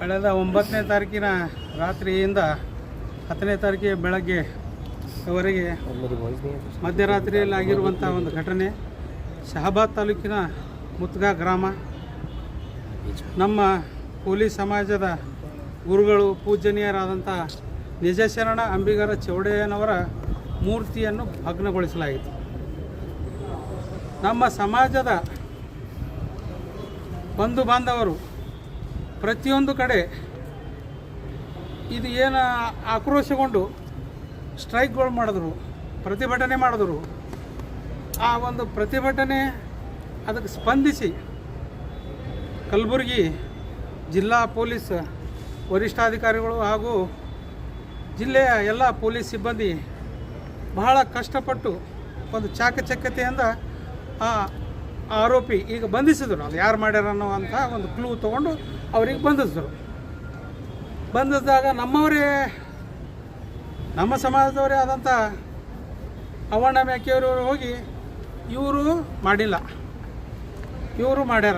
ಕಳೆದ ಒಂಬತ್ತನೇ ತಾರೀಕಿನ ರಾತ್ರಿಯಿಂದ ಹತ್ತನೇ ತಾರೀಕಿಗೆ ಬೆಳಗ್ಗೆ ವರೆಗೆ ಮಧ್ಯರಾತ್ರಿಯಲ್ಲಿ ಆಗಿರುವಂಥ ಒಂದು ಘಟನೆ ಶಹಾಬಾದ್ ತಾಲೂಕಿನ ಮುತ್ಗಾ ಗ್ರಾಮ. ನಮ್ಮ ಕೂಲಿ ಸಮಾಜದ ಗುರುಗಳು ಪೂಜನೀಯರಾದಂಥ ನಿಜಶರಣ ಅಂಬಿಗರ ಚೌಡಯ್ಯನವರ ಮೂರ್ತಿಯನ್ನು ಭಗ್ನಗೊಳಿಸಲಾಯಿತು ನಮ್ಮ ಸಮಾಜದ ಬಂಧು ಬಾಂಧವರು ಪ್ರತಿಯೊಂದು ಕಡೆ ಇದು ಏನು ಆಕ್ರೋಶಗೊಂಡು ಸ್ಟ್ರೈಕ್ಗಳು ಮಾಡಿದ್ರು, ಪ್ರತಿಭಟನೆ ಮಾಡಿದ್ರು, ಆ ಒಂದು ಪ್ರತಿಭಟನೆ ಅದಕ್ಕೆ ಸ್ಪಂದಿಸಿ ಕಲಬುರಗಿ ಜಿಲ್ಲಾ ಪೊಲೀಸ್ ವರಿಷ್ಠಾಧಿಕಾರಿಗಳು ಹಾಗೂ ಜಿಲ್ಲೆಯ ಎಲ್ಲ ಪೊಲೀಸ್ ಸಿಬ್ಬಂದಿ ಬಹಳ ಕಷ್ಟಪಟ್ಟು ಒಂದು ಚಾಕಚಕ್ಯತೆಯಿಂದ ಆ ಆರೋಪಿ ಈಗ ಬಂಧಿಸಿದ್ರು. ಅದು ಯಾರು ಮಾಡ್ಯಾರ ಅನ್ನೋವಂಥ ಒಂದು ಕ್ಲೂ ತೊಗೊಂಡು ಅವ್ರಿಗೆ ಬಂಧಿಸಿದ್ರು. ಬಂಧಿಸಿದಾಗ ನಮ್ಮವರೇ, ನಮ್ಮ ಸಮಾಜದವರೇ ಆದಂಥ ಅವಣ್ಣ ಮೇಕೆಯವರು ಹೋಗಿ ಇವರು ಮಾಡಿಲ್ಲ. ಇವರು ಮಾಡ್ಯಾರ.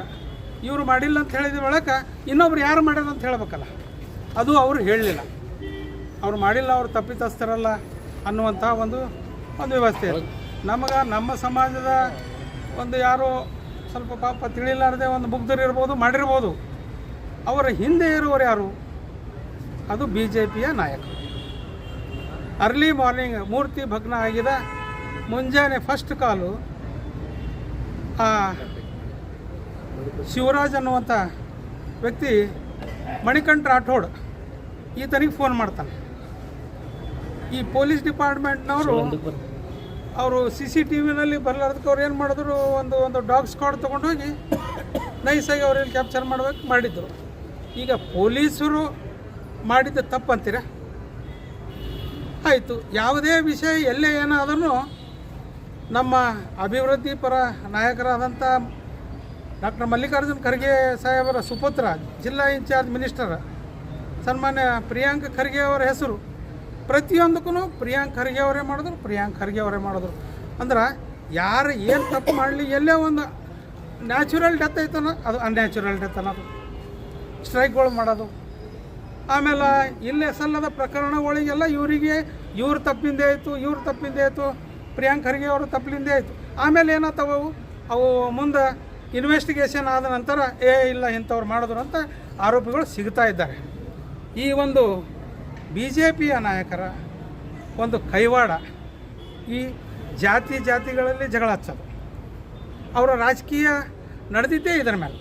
ಇವರು ಮಾಡಿಲ್ಲ ಅಂತ ಹೇಳಿದ ಒಳಗೆ ಇನ್ನೊಬ್ರು ಯಾರು ಮಾಡ್ಯಾರ ಅಂತ ಹೇಳ್ಬೇಕಲ್ಲ. ಅದು ಅವರು ಹೇಳಲಿಲ್ಲ. ಅವ್ರು ಮಾಡಿಲ್ಲ, ಅವ್ರು ತಪ್ಪಿತಸ್ಥರಲ್ಲ ಅನ್ನುವಂಥ ಒಂದು ಒಂದು ವ್ಯವಸ್ಥೆ. ನಮಗೆ ನಮ್ಮ ಸಮಾಜದ ಒಂದು ಯಾರೋ ಸ್ವಲ್ಪ ಪಾಪ ತಿಳಿಲಾರದೆ ಒಂದು ಮುಗ್ಧರಿರ್ಬೋದು ಮಾಡಿರ್ಬೋದು. ಅವರ ಹಿಂದೆ ಇರುವವರು ಯಾರು? ಅದು ಬಿ ಜೆ ಪಿಯ ನಾಯಕ. ಅರ್ಲಿ ಮಾರ್ನಿಂಗ್ ಮೂರ್ತಿ ಭಗ್ನ ಆಗಿದ ಮುಂಜಾನೆ ಫಸ್ಟ್ ಕಾಲು ಆ ಶಿವರಾಜ್ ಅನ್ನುವಂಥ ವ್ಯಕ್ತಿ ಮಣಿಕಂಠ ರಾಠೋಡ್ ಈತನಿಗೆ ಫೋನ್ ಮಾಡ್ತಾನೆ. ಈ ಪೊಲೀಸ್ ಡಿಪಾರ್ಟ್ಮೆಂಟ್ನವರು ಅವರು ಸಿ ಸಿ ಟಿ ವಿನಲ್ಲಿ ಬರ್ಲಾರ್ದಕ್ಕೆ ಅವ್ರು ಏನು ಮಾಡಿದ್ರು, ಒಂದು ಒಂದು ಡಾಗ್ ಸ್ಕ್ವಾಡ್ ತೊಗೊಂಡೋಗಿ ನೈಸಾಗಿ ಅವ್ರಲ್ಲಿ ಕ್ಯಾಪ್ಚರ್ ಮಾಡಬೇಕು, ಮಾಡಿದ್ರು. ಈಗ ಪೊಲೀಸರು ಮಾಡಿದ್ದ ತಪ್ಪಂತೀರ? ಆಯಿತು, ಯಾವುದೇ ವಿಷಯ ಎಲ್ಲೇ ಏನಾದರೂ ನಮ್ಮ ಅಭಿವೃದ್ಧಿ ಪರ ನಾಯಕರಾದಂಥ ಡಾಕ್ಟರ್ ಮಲ್ಲಿಕಾರ್ಜುನ್ ಖರ್ಗೆ ಸಾಹೇಬರ ಸುಪುತ್ರ, ಜಿಲ್ಲಾ ಇನ್ಚಾರ್ಜ್ ಮಿನಿಸ್ಟರ್, ಸನ್ಮಾನ್ಯ ಪ್ರಿಯಾಂಕ್ ಖರ್ಗೆ ಅವರ ಹೆಸರು. ಪ್ರತಿಯೊಂದಕ್ಕೂ ಪ್ರಿಯಾಂಕ್ ಖರ್ಗೆ ಅವರೇ ಮಾಡಿದ್ರು, ಪ್ರಿಯಾಂಕ್ ಖರ್ಗೆ ಅವರೇ ಮಾಡಿದ್ರು. ಅಂದ್ರೆ ಯಾರು ಏನು ತಪ್ಪು ಮಾಡಲಿ, ಎಲ್ಲೇ ಒಂದು ನ್ಯಾಚುರಲ್ ಡೆತ್ ಐತನ, ಅದು ಅನ್ಯಾಚುರಲ್ ಡೆತ್ ಅನ್ನೋದು ಸ್ಟ್ರೈಕ್ಗಳು ಮಾಡೋದು. ಆಮೇಲೆ ಇಲ್ಲೇ ಸಲ್ಲದ ಪ್ರಕರಣಗಳಿಗೆಲ್ಲ ಇವರಿಗೆ, ಇವ್ರ ತಪ್ಪಿಂದೇ ಆಯಿತು, ಇವ್ರ ತಪ್ಪಿಂದೇ ಆಯಿತು, ಪ್ರಿಯಾಂಕ್ ಖರ್ಗೆ ಅವರು ತಪ್ಪಿಂದೇ ಆಯಿತು. ಆಮೇಲೆ ಏನೋ ಅವು? ಅವು ಮುಂದೆ ಇನ್ವೆಸ್ಟಿಗೇಷನ್ ಆದ ನಂತರ, ಏ ಇಲ್ಲ ಇಂಥವ್ರು ಮಾಡಿದ್ರು ಅಂತ ಆರೋಪಿಗಳು ಸಿಗ್ತಾ ಇದ್ದಾರೆ. ಈ ಒಂದು ಬಿ ಜೆ ಪಿಯ ನಾಯಕರ ಒಂದು ಕೈವಾಡ ಈ ಜಾತಿ ಜಾತಿಗಳಲ್ಲಿ ಜಗಳ ಹಚ್ಚೋದು. ಅವರ ರಾಜಕೀಯ ನಡೆದಿದ್ದೇ ಇದರ ಮೇಲೆ.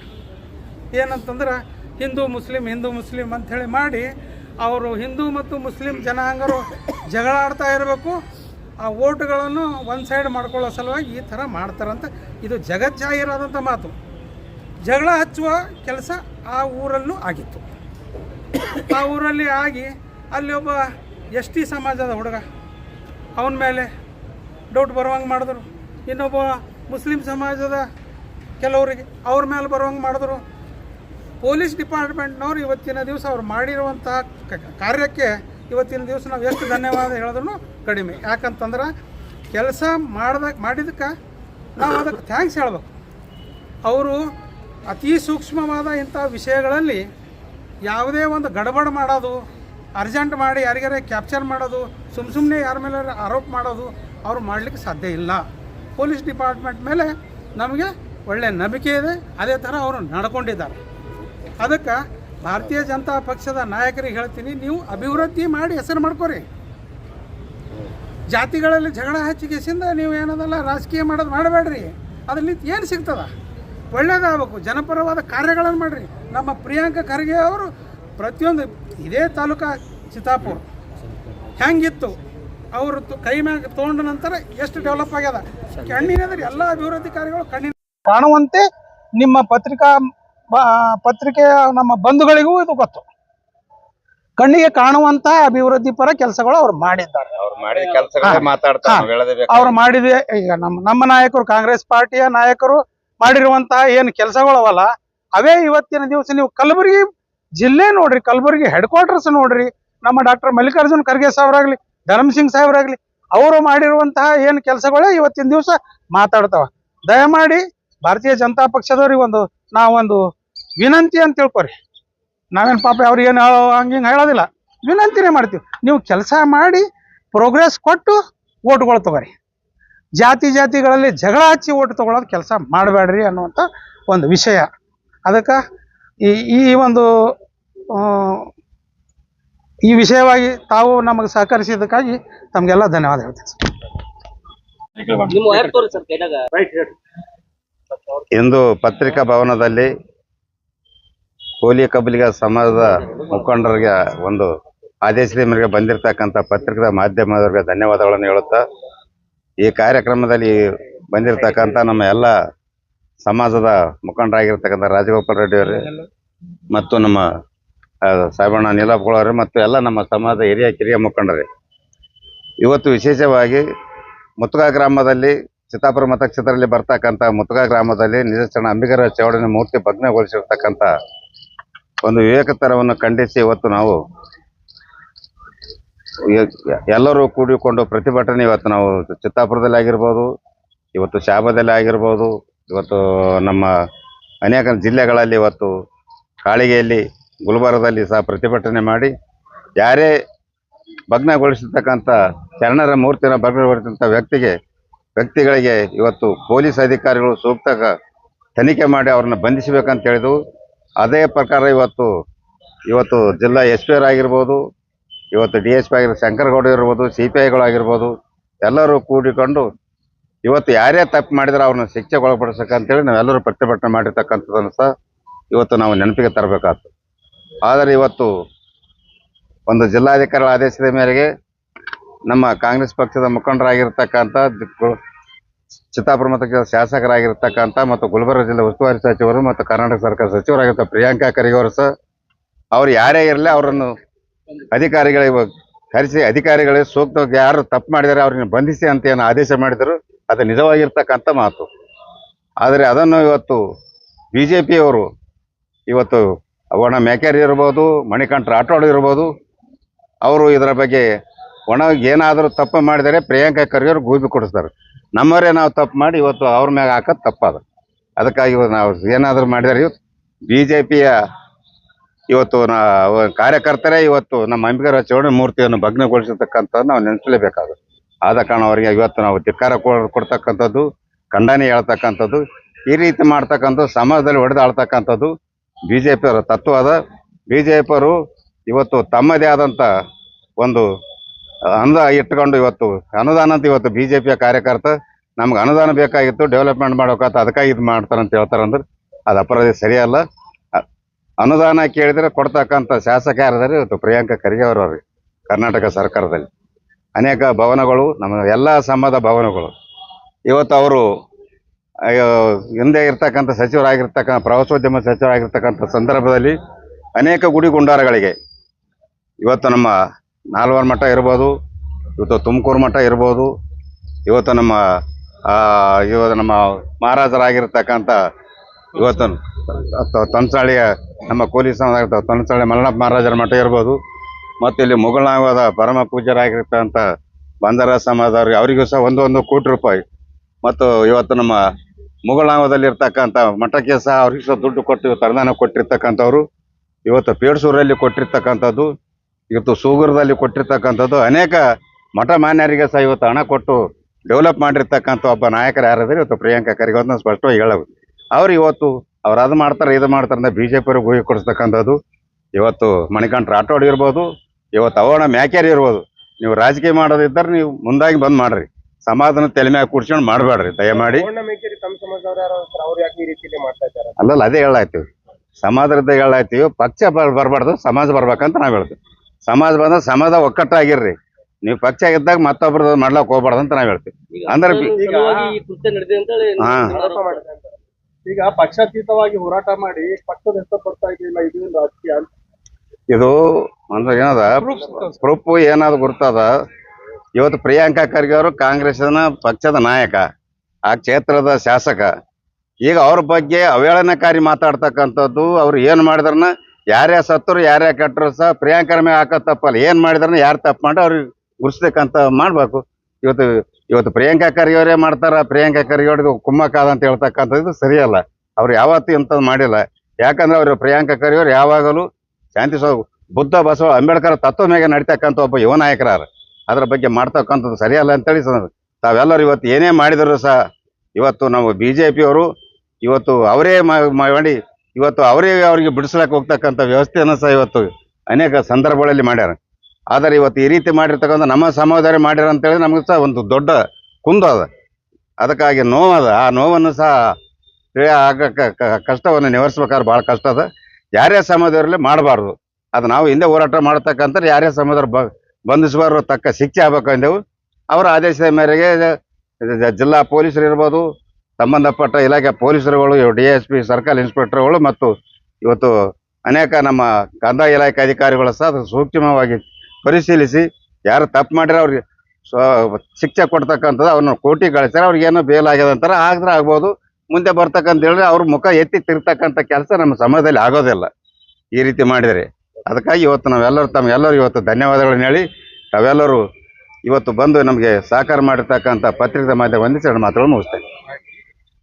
ಏನಂತಂದ್ರೆ ಹಿಂದೂ ಮುಸ್ಲಿಂ ಹಿಂದೂ ಮುಸ್ಲಿಂ ಅಂಥೇಳಿ ಮಾಡಿ ಅವರು ಹಿಂದೂ ಮತ್ತು ಮುಸ್ಲಿಂ ಜನಾಂಗರು ಜಗಳ ಆಡ್ತಾ ಇರಬೇಕು. ಆ ಓಟ್ಗಳನ್ನು ಒಂದು ಸೈಡ್ ಮಾಡ್ಕೊಳ್ಳೋ ಸಲುವಾಗಿ ಈ ಥರ ಮಾಡ್ತಾರಂತ ಇದು ಜಗಜ್ಜಾಹಿರಾದಂಥ ಮಾತು. ಜಗಳ ಹಚ್ಚುವ ಕೆಲಸ ಆ ಊರಲ್ಲೂ ಆಗಿತ್ತು. ಆ ಊರಲ್ಲಿ ಆಗಿ ಅಲ್ಲಿ ಒಬ್ಬ ಎಸ್ ಟಿ ಸಮಾಜದ ಹುಡುಗ. ಅವನ ಮೇಲೆ ಡೌಟ್ ಬರುವಂಗೆ ಮಾಡಿದ್ರು. ಇನ್ನೊಬ್ಬ ಮುಸ್ಲಿಂ ಸಮಾಜದ ಕೆಲವರಿಗೆ ಅವ್ರ ಮೇಲೆ ಬರುವಂಗೆ ಮಾಡಿದ್ರು. ಪೊಲೀಸ್ ಡಿಪಾರ್ಟ್ಮೆಂಟ್ನವ್ರು ಇವತ್ತಿನ ದಿವಸ ಅವ್ರು ಮಾಡಿರುವಂತಹ ಕಾರ್ಯಕ್ಕೆ ಇವತ್ತಿನ ದಿವಸ ನಾವು ಎಷ್ಟು ಧನ್ಯವಾದ ಹೇಳಿದ್ರು ಕಡಿಮೆ. ಯಾಕಂತಂದ್ರೆ ಕೆಲಸ ಮಾಡ್ದ ಮಾಡಿದಕ್ಕೆ ನಾವು ಅದಕ್ಕೆ ಥ್ಯಾಂಕ್ಸ್ ಹೇಳ್ಬೇಕು. ಅವರು ಅತೀ ಸೂಕ್ಷ್ಮವಾದ ಇಂಥ ವಿಷಯಗಳಲ್ಲಿ ಯಾವುದೇ ಒಂದು ಗಡಬಡ ಮಾಡೋದು ಅರ್ಜೆಂಟ್ ಮಾಡಿ ಯಾರಿಗಾರ ಕ್ಯಾಪ್ಚರ್ ಮಾಡೋದು ಸುಮ್ಮ ಸುಮ್ಮನೆ ಯಾರ ಮೇಲೆ ಆರೋಪ ಮಾಡೋದು, ಅವ್ರು ಮಾಡಲಿಕ್ಕೆ ಸಾಧ್ಯ ಇಲ್ಲ. ಪೊಲೀಸ್ ಡಿಪಾರ್ಟ್ಮೆಂಟ್ ಮೇಲೆ ನಮಗೆ ಒಳ್ಳೆಯ ನಂಬಿಕೆ ಇದೆ. ಅದೇ ಥರ ಅವರು ನಡ್ಕೊಂಡಿದ್ದಾರೆ. ಅದಕ್ಕೆ ಭಾರತೀಯ ಜನತಾ ಪಕ್ಷದ ನಾಯಕರಿಗೆ ಹೇಳ್ತೀನಿ, ನೀವು ಅಭಿವೃದ್ಧಿ ಮಾಡಿ ಹೆಸರು ಮಾಡ್ಕೊರಿ. ಜಾತಿಗಳಲ್ಲಿ ಜಗಳ ಹಚ್ಚಿಗೆಸಿಂದ ನೀವು ಏನದಲ್ಲ ರಾಜಕೀಯ ಮಾಡೋದು ಮಾಡಬೇಡ್ರಿ. ಅದರಲ್ಲಿ ಏನು ಸಿಗ್ತದ? ಒಳ್ಳೇದಾಗಬೇಕು, ಜನಪರವಾದ ಕಾರ್ಯಗಳನ್ನು ಮಾಡಿರಿ. ನಮ್ಮ ಪ್ರಿಯಾಂಕ ಖರ್ಗೆ ಅವರು ಪ್ರತಿಯೊಂದು ಇದೇ ತಾಲೂಕಾ ಚಿತ್ತಾಪುರ. ಹೆಂಗಿತ್ತು? ಅವರು ಕೈ ಮ್ಯಾಗ ತೊಗೊಂಡ ನಂತರ ಎಷ್ಟು ಡೆವಲಪ್ ಆಗ್ಯದ? ಕಣ್ಣಿನಂದ್ರೆ ಎಲ್ಲ ಅಭಿವೃದ್ಧಿ ಕಾರ್ಯಗಳು ಕಣ್ಣಿನ ಕಾಣುವಂತೆ ನಿಮ್ಮ ಪತ್ರಿಕಾ ಪತ್ರಿಕೆಯ ನಮ್ಮ ಬಂಧುಗಳಿಗೂ ಇದು ಗೊತ್ತು. ಕಣ್ಣಿಗೆ ಕಾಣುವಂತ ಅಭಿವೃದ್ಧಿ ಪರ ಕೆಲಸಗಳು ಅವ್ರು ಮಾಡಿದ್ದಾರೆ. ಅವ್ರು ಮಾಡಿದ ಈಗ ನಮ್ಮ ನಮ್ಮ ನಾಯಕರು ಕಾಂಗ್ರೆಸ್ ಪಾರ್ಟಿಯ ನಾಯಕರು ಮಾಡಿರುವಂತಹ ಏನು ಕೆಲಸಗಳವಲ್ಲ ಅವೇ ಇವತ್ತಿನ ದಿವಸ ನೀವು ಕಲಬುರಗಿ ಜಿಲ್ಲೆ ನೋಡ್ರಿ, ಕಲಬುರಗಿ ಹೆಡ್ ಕ್ವಾರ್ಟರ್ಸ್ ನೋಡ್ರಿ. ನಮ್ಮ ಡಾಕ್ಟರ್ ಮಲ್ಲಿಕಾರ್ಜುನ್ ಖರ್ಗೆ ಸಾಹೇಬ್ರಾಗ್ಲಿ ಧರ್ಮಸಿಂಗ್ ಸಾಹೇಬ್ರಾಗ್ಲಿ ಅವರು ಮಾಡಿರುವಂತಹ ಏನು ಕೆಲಸಗಳೇ ಇವತ್ತಿನ ದಿವಸ ಮಾತಾಡ್ತಾವ. ದಯಮಾಡಿ ಭಾರತೀಯ ಜನತಾ ಪಕ್ಷದವ್ರಿಗೆ ಒಂದು ನಾವೊಂದು ವಿನಂತಿ ಅಂತ ತಿಳ್ಕೊರಿ. ನಾವೇನು ಪಾಪ ಅವ್ರಿಗೆ ಏನು ಹಂಗೆ ಹೇಳೋದಿಲ್ಲ. ವಿನಂತಿನೇ ಮಾಡ್ತೀವಿ. ನೀವು ಕೆಲಸ ಮಾಡಿ ಪ್ರೋಗ್ರೆಸ್ ಕೊಟ್ಟು ಓಟ್ಗಳು ತಗೋರಿ. ಜಾತಿ ಜಾತಿಗಳಲ್ಲಿ ಜಗಳ ಹಚ್ಚಿ ಓಟ್ ತಗೊಳ್ಳೋದು ಕೆಲಸ ಮಾಡಬೇಡ್ರಿ ಅನ್ನುವಂಥ ಒಂದು ವಿಷಯ. ಅದಕ್ಕೆ ಈ ಈ ಒಂದು ಈ ವಿಷಯವಾಗಿ ತಾವು ನಮಗೆ ಸಹಕರಿಸಿದ್ದಕ್ಕಾಗಿ ತಮಗೆಲ್ಲ ಧನ್ಯವಾದ ಹೇಳ್ತೀನಿ ಇಂದು ಪತ್ರಿಕಾ ಭವನದಲ್ಲಿ ಕೋಲಿ ಕಬ್ಬಲಿಗ ಸಮಾಜದ ಮುಖಂಡರಿಗೆ ಒಂದು ಆದೇಶದ ಮೇರೆಗೆ ಬಂದಿರತಕ್ಕಂಥ ಪತ್ರಿಕಾ ಮಾಧ್ಯಮದವರಿಗೆ ಧನ್ಯವಾದಗಳನ್ನು ಹೇಳುತ್ತಾ ಈ ಕಾರ್ಯಕ್ರಮದಲ್ಲಿ ಬಂದಿರತಕ್ಕಂಥ ನಮ್ಮ ಎಲ್ಲ ಸಮಾಜದ ಮುಖಂಡರಾಗಿರ್ತಕ್ಕಂಥ ರಾಜಗೋಪಾಲ ರೆಡ್ಡಿ ಅವರು ಮತ್ತು ನಮ್ಮ ಆ, ಸಾಹೇಬಣ್ಣ ನೀಲಪ್ಪಗಳವರು ಮತ್ತು ಎಲ್ಲ ನಮ್ಮ ಸಮಾಜದ ಹಿರಿಯ ಕಿರಿಯ ಮುಖಂಡರೇ. ಇವತ್ತು ವಿಶೇಷವಾಗಿ ಮುತ್ತುಗಾ ಗ್ರಾಮದಲ್ಲಿ ಚಿತ್ತಾಪುರ ಮತಕ್ಷೇತ್ರದಲ್ಲಿ ಬರ್ತಕ್ಕಂಥ ಮುತ್ತುಗಾ ಗ್ರಾಮದಲ್ಲಿ ನಿಜಚರಣ ಅಂಬಿಗರ ಚೌಡನ ಮೂರ್ತಿ ಭಗ್ನಗೊಳಿಸಿರ್ತಕ್ಕಂಥ ಒಂದು ವಿವೇಕತರವನ್ನು ಖಂಡಿಸಿ ಇವತ್ತು ನಾವು ಎಲ್ಲರೂ ಕೂಡಿಕೊಂಡು ಪ್ರತಿಭಟನೆ ಇವತ್ತು ನಾವು ಚಿತ್ತಾಪುರದಲ್ಲಿ ಆಗಿರ್ಬೋದು ಇವತ್ತು ಶಾಬದಲ್ಲಿ ಆಗಿರ್ಬೋದು ಇವತ್ತು ನಮ್ಮ ಅನೇಕ ಜಿಲ್ಲೆಗಳಲ್ಲಿ ಇವತ್ತು ಕಾಳಿಗೆಯಲ್ಲಿ ಗುಲ್ಬರ್ಗದಲ್ಲಿ ಸಹ ಪ್ರತಿಭಟನೆ ಮಾಡಿ ಯಾರೇ ಭಗ್ನಗೊಳಿಸಿರ್ತಕ್ಕಂಥ ಶರಣರ ಮೂರ್ತಿನ ಭಗ್ನಗೊಳಿಸಿದಂಥ ವ್ಯಕ್ತಿಗೆ, ವ್ಯಕ್ತಿಗಳಿಗೆ ಇವತ್ತು ಪೊಲೀಸ್ ಅಧಿಕಾರಿಗಳು ಸೂಕ್ತ ತನಿಖೆ ಮಾಡಿ ಅವ್ರನ್ನ ಬಂಧಿಸಬೇಕಂತ ಹೇಳಿದವು ಅದೇ ಪ್ರಕಾರ ಇವತ್ತು ಇವತ್ತು ಜಿಲ್ಲಾ ಎಸ್ ಪಿ ಆಗಿರ್ಬೋದು, ಇವತ್ತು ಡಿ ಎಸ್ ಪಿ ಆಗಿರೋ ಶಂಕರಗೌಡ ಇರ್ಬೋದು, ಸಿ ಪಿ ಐಗಳಾಗಿರ್ಬೋದು ಎಲ್ಲರೂ ಕೂಡಿಕೊಂಡು ಇವತ್ತು ಯಾರೇ ತಪ್ಪು ಮಾಡಿದ್ರೆ ಅವ್ರನ್ನ ಒಳಪಡಿಸಬೇಕಂತೇಳಿ ನಾವೆಲ್ಲರೂ ಪ್ರತಿಭಟನೆ ಮಾಡಿರ್ತಕ್ಕಂಥದ್ದನ್ನು ಸಹ ಇವತ್ತು ನಾವು ನೆನಪಿಗೆ ತರಬೇಕಾಯ್ತು ಆದರೆ ಇವತ್ತು ಒಂದು ಜಿಲ್ಲಾಧಿಕಾರಿಗಳ ಆದೇಶದ ಮೇರೆಗೆ ನಮ್ಮ ಕಾಂಗ್ರೆಸ್ ಪಕ್ಷದ ಮುಖಂಡರಾಗಿರ್ತಕ್ಕಂಥ ಚಿತ್ತಾಪುರ ಮತಕ್ಷೇತ್ರದ ಶಾಸಕರಾಗಿರ್ತಕ್ಕಂಥ ಮತ್ತು ಗುಲ್ಬರ್ಗ ಜಿಲ್ಲೆ ಉಸ್ತುವಾರಿ ಸಚಿವರು ಮತ್ತು ಕರ್ನಾಟಕ ಸರ್ಕಾರ ಸಚಿವರಾಗಿರ್ತ ಪ್ರಿಯಾಂಕಾ ಖರ್ಗೆ ಅವರು ಅವ್ರು ಯಾರೇ ಇರಲಿ ಅವರನ್ನು ಅಧಿಕಾರಿಗಳಿಗೆ ಕರೆಸಿ ಅಧಿಕಾರಿಗಳಿಗೆ ಸೂಕ್ತವಾಗಿ ಯಾರು ತಪ್ಪು ಮಾಡಿದರೆ ಅವ್ರನ್ನ ಬಂಧಿಸಿ ಅಂತ ಏನು ಆದೇಶ ಮಾಡಿದರು, ಅದು ನಿಜವಾಗಿರ್ತಕ್ಕಂಥ ಮಾತು. ಆದರೆ ಅದನ್ನು ಇವತ್ತು ಬಿ ಜೆ ಇವತ್ತು ಒಣ ಮೇಕೇರಿ ಇರ್ಬೋದು, ಮಣಿಕಂಠ ರಾಠೋಡ್ ಇರ್ಬೋದು, ಅವರು ಇದರ ಬಗ್ಗೆ ಒಣ ಏನಾದರೂ ತಪ್ಪು ಮಾಡಿದರೆ ಪ್ರಿಯಾಂಕಾ ಖರ್ಗೆ ಗೂಬಿ ಕೊಡಿಸ್ತಾರೆ. ನಮ್ಮವರೇ ನಾವು ತಪ್ಪು ಮಾಡಿ ಇವತ್ತು ಅವ್ರ ಮ್ಯಾಗ ಹಾಕೋದು ತಪ್ಪದ. ಅದಕ್ಕಾಗಿ ಇವತ್ತು ನಾವು ಏನಾದರೂ ಮಾಡಿದರೆ ಬಿ ಜೆ ಪಿಯ ಇವತ್ತು ನಾ ಕಾರ್ಯಕರ್ತರೇ ಇವತ್ತು ನಮ್ಮ ಅಂಬಿಗರ ಚೌಡನ ಮೂರ್ತಿಯನ್ನು ಭಗ್ನಗೊಳಿಸತಕ್ಕಂಥದ್ದು ನಾವು ನೆನೆಸಲೇಬೇಕಾಗುತ್ತೆ. ಆದ ಕಾರಣ ಅವರಿಗೆ ಇವತ್ತು ನಾವು ಧಿಕ್ಕಾರ ಕೊಡ್ತಕ್ಕಂಥದ್ದು, ಖಂಡನೆ ಹೇಳ್ತಕ್ಕಂಥದ್ದು, ಈ ರೀತಿ ಮಾಡ್ತಕ್ಕಂಥದ್ದು ಸಮಾಜದಲ್ಲಿ ಹೊಡೆದಾಡ್ತಕ್ಕಂಥದ್ದು ಬಿ ಜೆ ಪಿಯವರ ತತ್ವ ಅದ ಬಿ ಜೆ ಪಿಯವರು ಇವತ್ತು ತಮ್ಮದೇ ಆದಂಥ ಒಂದು ಅಂದ ಇಟ್ಕೊಂಡು ಇವತ್ತು ಅನುದಾನ ಅಂತ ಇವತ್ತು ಬಿ ಜೆ ಪಿಯ ಕಾರ್ಯಕರ್ತ ನಮ್ಗೆ ಅನುದಾನ ಬೇಕಾಗಿತ್ತು, ಡೆವಲಪ್ಮೆಂಟ್ ಮಾಡೋಕಾತ ಅದಕ್ಕಾಗಿ ಇದು ಮಾಡ್ತಾರಂತ ಹೇಳ್ತಾರಂದ್ರೆ ಅದು ಅಪರಾಧ ಸರಿಯಲ್ಲ. ಅನುದಾನ ಕೇಳಿದ್ರೆ ಕೊಡ್ತಕ್ಕಂಥ ಶಾಸಕ ಯಾರಿದ್ದಾರೆ? ಇವತ್ತು ಪ್ರಿಯಾಂಕಾ ಖರ್ಗೆ ಅವರವ್ರಿ ಕರ್ನಾಟಕ ಸರ್ಕಾರದಲ್ಲಿ. ಅನೇಕ ಭವನಗಳು, ನಮ್ಮ ಎಲ್ಲ ಸಮದ ಭವನಗಳು. ಇವತ್ತು ಅವರು ಹಿಂದೆ ಇರ್ತಕ್ಕಂಥ ಸಚಿವರಾಗಿರ್ತಕ್ಕಂಥ ಪ್ರವಾಸೋದ್ಯಮ ಸಚಿವರಾಗಿರ್ತಕ್ಕಂಥ ಸಂದರ್ಭದಲ್ಲಿ ಅನೇಕ ಗುಡಿ ಗುಂಡಾರಗಳಿಗೆ ಇವತ್ತು ನಮ್ಮ ನಾಲ್ವರ್ ಮಠ ಇರ್ಬೋದು, ಇವತ್ತು ತುಮಕೂರು ಮಠ ಇರ್ಬೋದು, ಇವತ್ತು ನಮ್ಮ ಇವತ್ತು ನಮ್ಮ ಮಹಾರಾಜರಾಗಿರ್ತಕ್ಕಂಥ, ಇವತ್ತು ತಂತ್ರಾಳಿಯ ನಮ್ಮ ಕೂಲಿ ಸಮಾಜ ತಂತ್ರಾಳಿ ಮಲ್ಲಪ್ಪ ಮಹಾರಾಜರ ಮಠ ಇರ್ಬೋದು, ಮತ್ತು ಇಲ್ಲಿ ಮುಗಳನಾಗದ ಪರಮ ಪೂಜ್ಯರಾಗಿರ್ತಕ್ಕಂಥ ಬಂದರ ಸಮಾಜದವ್ರಿಗೆ ಅವರಿಗೂ ಸಹ ಒಂದು ಒಂದು ಕೋಟಿ ರೂಪಾಯಿ. ಮತ್ತು ಇವತ್ತು ನಮ್ಮ ಮುಗಳನಾಗದಲ್ಲಿ ಇರ್ತಕ್ಕಂಥ ಮಠಕ್ಕೆ ಸಹ ಅವ್ರಿಗೆ ಸಹ ದುಡ್ಡು ಕೊಟ್ಟು ಅನುದಾನ ಕೊಟ್ಟಿರ್ತಕ್ಕಂಥವ್ರು. ಇವತ್ತು ಪೇಡ್ಸೂರಲ್ಲಿ ಕೊಟ್ಟಿರ್ತಕ್ಕಂಥದ್ದು, ಇವತ್ತು ಸೂಗೂರದಲ್ಲಿ ಕೊಟ್ಟಿರ್ತಕ್ಕಂಥದ್ದು. ಅನೇಕ ಮಠ ಮಾನ್ಯರಿಗೆ ಸಹ ಇವತ್ತು ಹಣ ಕೊಟ್ಟು ಡೆವಲಪ್ ಮಾಡಿರ್ತಕ್ಕಂಥ ಒಬ್ಬ ನಾಯಕರು ಯಾರಾದ್ರೆ ಇವತ್ತು ಪ್ರಿಯಾಂಕಾ ಖರ್ಗೆ ಅವ್ರನ್ನ ಸ್ಪಷ್ಟವಾಗಿ ಹೇಳಬೇಕು ಅವ್ರು ಇವತ್ತು ಅವ್ರು ಅದು ಮಾಡ್ತಾರೆ, ಇದು ಮಾಡ್ತಾರೆ ಅಂತ ಬಿ ಜೆ ಪಿಯವ್ರಿಗೆ ಕೊಡಿಸ್ತಕ್ಕಂಥದ್ದು. ಇವತ್ತು ಮಣಿಕಂಠ ರಾಠೋಡ್ ಇರ್ಬೋದು, ಇವತ್ತು ಅವಣ ಮ್ಯಾಕೇರಿ ಇರ್ಬೋದು. ನೀವು ರಾಜಕೀಯ ಮಾಡೋದಿದ್ದರೆ ನೀವು ಮುಂದಾಗಿ ಬಂದ್ ಮಾಡ್ರಿ. ಸಮಾಧಾನ ತಲೆ ಮ್ಯಾಗ ಕೂಡ್ಸ್ಕೊಂಡು ಮಾಡಬೇಡ್ರಿ ದಯಮಾಡಿ. ತಮ್ಮ ಸಮಾಜದವ್ರು ಯಾಕೆ ಈ ರೀತಿಯಲ್ಲಿ ಮಾಡ್ತಾ ಇದ್ದಾರೆ? ಅಲ್ಲಲ್ಲ ಅದೇ ಹೇಳಾಯ್ತೀವಿ. ಸಮಾಜದ ಹೇಳಾಯ್ತೀವಿ. ಪಕ್ಷ ಬರಬಾರ್ದು ಬರ್ಬಾರ್ದು ಸಮಾಜ ಬರ್ಬೇಕಂತ ನಾವು ಹೇಳ್ತೀವಿ. ಸಮಾಜ ಬಂದ ಸಮಾಜ ಒಕ್ಕಟ್ಟಾಗಿರ್ರಿ. ನೀವು ಪಕ್ಷ ಇದ್ದಾಗ ಮತ್ತೊಬ್ರದ್ದು ಮಾಡ್ಲಕ್ ಹೋಗ್ಬಾರ್ದು ಅಂತ ನಾವು ಹೇಳ್ತೀವಿ. ಅಂದ್ರೆ ಹಾ. ಈಗ ಪಕ್ಷಾತೀತವಾಗಿ ಹೋರಾಟ ಮಾಡಿ ಪಕ್ಷದ ಹೆಸರು ಬರ್ತಾ ಇದೆಯಲ್ಲ ಇದು ರಾಜಕೀಯ ಅಂತ. ಇದು ಅಂದ್ರೆ ಏನದ? ಪ್ರೂಫ್ ಏನಾದ್ರು ಗುರ್ತದ? ಇವತ್ತು ಪ್ರಿಯಾಂಕಾ ಖರ್ಗೆ ಅವರು ಕಾಂಗ್ರೆಸ್ನ ಪಕ್ಷದ ನಾಯಕ, ಆ ಕ್ಷೇತ್ರದ ಶಾಸಕ. ಈಗ ಅವ್ರ ಬಗ್ಗೆ ಅವಹೇಳನಕಾರಿ ಮಾತಾಡ್ತಕ್ಕಂಥದ್ದು, ಅವ್ರು ಏನ್ ಮಾಡಿದ್ರನ್ನ ಯಾರ್ಯಾ ಸತ್ತರು ಯಾರ್ಯಾ ಕಟ್ಟರು ಸಹ ಪ್ರಿಯಾಂಕರ ಮೇಲೆ ಹಾಕೋ ತಪ್ಪಲ್ಲ. ಏನ್ ಮಾಡಿದ್ರನ, ಯಾರು ತಪ್ಪು ಮಾಡಿ ಅವ್ರಿಗೆ ಗುರ್ಸ್ಬೇಕಂತ ಮಾಡಬೇಕು. ಇವತ್ತು ಇವತ್ತು ಪ್ರಿಯಾಂಕಾ ಖರ್ಗೆ ಅವರೇ ಮಾಡ್ತಾರ, ಪ್ರಿಯಾಂಕಾ ಖರ್ಗೆ ಅವ್ರಿಗೆ ಕುಮ್ಮಕ್ಕಾದ ಅಂತ ಹೇಳ್ತಕ್ಕಂಥದ್ದು ಸರಿಯಲ್ಲ. ಅವ್ರು ಯಾವತ್ತೂ ಇಂಥದ್ದು ಮಾಡಿಲ್ಲ. ಯಾಕಂದ್ರೆ ಅವರು ಪ್ರಿಯಾಂಕಾ ಖರ್ಗೆ ಅವ್ರು ಯಾವಾಗಲೂ ಶಾಂತಿ ಬುದ್ಧ ಬಸವ ಅಂಬೇಡ್ಕರ್ ತತ್ವ ಮೇಲೆ ನಡೀತಕ್ಕಂಥ ಒಬ್ಬ ಯುವ ನಾಯಕರಾರ. ಅದ್ರ ಬಗ್ಗೆ ಮಾಡ್ತಕ್ಕಂಥದ್ದು ಸರಿಯಲ್ಲ ಅಂತೇಳಿ ಸರ್ ತಾವೆಲ್ಲರೂ ಇವತ್ತು ಏನೇ ಮಾಡಿದರೂ ಸಹ ಇವತ್ತು ನಾವು ಬಿ ಜೆ ಪಿಯವರು ಇವತ್ತು ಅವರೇ ಮಾಡಿ ಇವತ್ತು ಅವರೇ ಅವರಿಗೆ ಬಿಡಿಸ್ಲಕ್ಕೆ ಹೋಗ್ತಕ್ಕಂಥ ವ್ಯವಸ್ಥೆಯನ್ನು ಸಹ ಇವತ್ತು ಅನೇಕ ಸಂದರ್ಭಗಳಲ್ಲಿ ಮಾಡ್ಯಾರ. ಆದರೆ ಇವತ್ತು ಈ ರೀತಿ ಮಾಡಿರ್ತಕ್ಕಂಥ ನಮ್ಮ ಸಮಾಜದವರೇ ಮಾಡ್ಯಾರ ಅಂತೇಳಿ ನಮಗೆ ಸಹ ಒಂದು ದೊಡ್ಡ ಕುಂದು ಅದ. ಅದಕ್ಕಾಗಿ ನೋವದ ಆ ನೋವನ್ನು ಸಹ ಕಷ್ಟವನ್ನು ನಿವಾರಿಸ್ಬೇಕಾದ್ರೆ ಭಾಳ ಕಷ್ಟ ಅದ. ಯಾರೇ ಸಮಾಜದವರಲ್ಲಿ ಮಾಡಬಾರ್ದು. ಅದು ನಾವು ಹಿಂದೆ ಹೋರಾಟ ಮಾಡತಕ್ಕಂಥ ಯಾರೇ ಸಮಾಜದವ್ರು ಬ ಬಂಧಿಸುವವರು ತಕ್ಕ ಶಿಕ್ಷೆ ಆಗ್ಬೇಕಂದೆವು ಅವರ ಆದೇಶದ ಮೇರೆಗೆ ಜಿಲ್ಲಾ ಪೊಲೀಸರು ಇರ್ಬೋದು, ಸಂಬಂಧಪಟ್ಟ ಇಲಾಖೆ ಪೊಲೀಸರುಗಳು ಡಿ ಎಸ್ ಪಿ, ಸರ್ಕಲ್ ಇನ್ಸ್ಪೆಕ್ಟರ್ಗಳು ಮತ್ತು ಇವತ್ತು ಅನೇಕ ನಮ್ಮ ಕಂದಾಯ ಇಲಾಖೆ ಅಧಿಕಾರಿಗಳು ಸಹ ಸೂಕ್ಷ್ಮವಾಗಿ ಪರಿಶೀಲಿಸಿ, ಯಾರು ತಪ್ಪು ಮಾಡಿರೋ ಅವ್ರಿಗೆ ಸ್ವ, ಶಿಕ್ಷೆ ಕೊಡ್ತಕ್ಕಂಥದ್ದು ಅವ್ರನ್ನ ಕೋಟಿ ಕಳಿಸ್ತಾರೆ, ಅವ್ರಿಗೆ ಏನೋ ಬೇಲ್ ಆಗ್ಯದ ಅಂತಾರೆ ಆಗಿದ್ರೆ ಆಗ್ಬೋದು. ಮುಂದೆ ಬರ್ತಕ್ಕಂತ ಹೇಳಿದ್ರೆ ಅವ್ರ ಮುಖ ಎತ್ತಿ ತಿರ್ತಕ್ಕಂಥ ಕೆಲಸ ನಮ್ಮ ಸಮಾಜದಲ್ಲಿ ಆಗೋದಿಲ್ಲ. ಈ ರೀತಿ ಮಾಡಿದರೆ. ಅದಕ್ಕಾಗಿ ಇವತ್ತು ನಾವೆಲ್ಲರೂ ತಮಗೆಲ್ಲರೂ ಇವತ್ತು ಧನ್ಯವಾದಗಳನ್ನು ಹೇಳಿ ತಾವೆಲ್ಲರೂ ಇವತ್ತು ಬಂದು ನಮಗೆ ಸಹಕಾರ ಮಾಡಿರ್ತಕ್ಕಂಥ ಪತ್ರಿಕಾ ಮಾಧ್ಯಮ ಒಂದಿಷ್ಟು ಮಾತುಗಳನ್ನು ಮುಗಿಸ್ತೇನೆ.